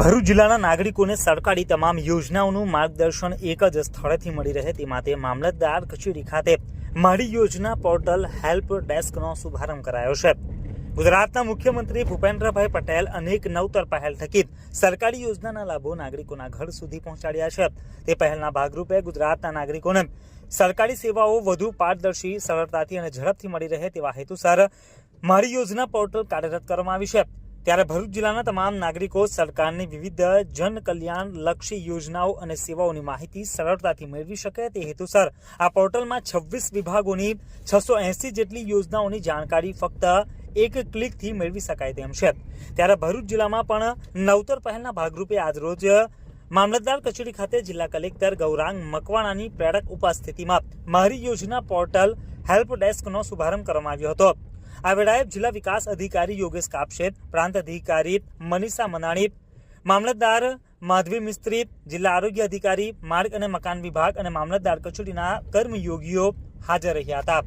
ભરૂચ જિલ્લાના નાગરિકોને સરકારી તમામ યોજનાઓનું માર્ગદર્શન એક જ સ્થળેથી મળી રહે તે માટે મામલતદાર કચેરી ખાતે મારી યોજના પોર્ટલ હેલ્પ ડેસ્કનો શુભારંભ કરાયો છે. ગુજરાતના મુખ્યમંત્રી ભૂપેન્દ્રભાઈ પટેલ અનેક નવતર પહેલ થકી સરકારી યોજનાના લાભો નાગરિકોના ઘર સુધી પહોંચાડ્યા છે. તે પહેલના ભાગરૂપે ગુજરાતના નાગરિકોને સરકારી સેવાઓ વધુ પારદર્શી, સરળતાથી અને ઝડપથી મળી રહે તેવા હેતુસર મારી યોજના પોર્ટલ કાર્યરત કરવામાં આવી છે. ત્યારે ભરૂચ જિલ્લાના તમામ નાગરિકો સરકારની વિવિધ જન કલ્યાણ લક્ષી યોજનાઓ અને સેવાઓની માહિતી સરળતાથી મેળવી શકે તે હેતુસર આ પોર્ટલમાં છવ્વીસ વિભાગોની છસો એંસી જેટલી યોજનાઓની જાણકારી ફક્ત એક ક્લિકથી મેળવી શકાય તેમ છે. ત્યારે ભરૂચ જિલ્લામાં પણ નવતર પહેલના ભાગરૂપે આજરોજ મામલતદાર કચેરી ખાતે જિલ્લા કલેક્ટર ગૌરાંગ મકવાણાની પ્રેરક ઉપસ્થિતિમાં મારી યોજના પોર્ટલ હેલ્પ ડેસ્કનો શુભારંભ કરવામાં આવ્યો હતો. આ જિલ્લા વિકાસ અધિકારી યોગેશ કાપશેત પ્રાંત અધિકારી મનીષા મનાણી, મામલતદાર માધવી મિસ્ત્રી, જિલ્લા આરોગ્ય અધિકારી, માર્ગ અને મકાન વિભાગ અને મામલતદાર કચેરીના કર્મયોગીઓ હાજર રહ્યા હતા.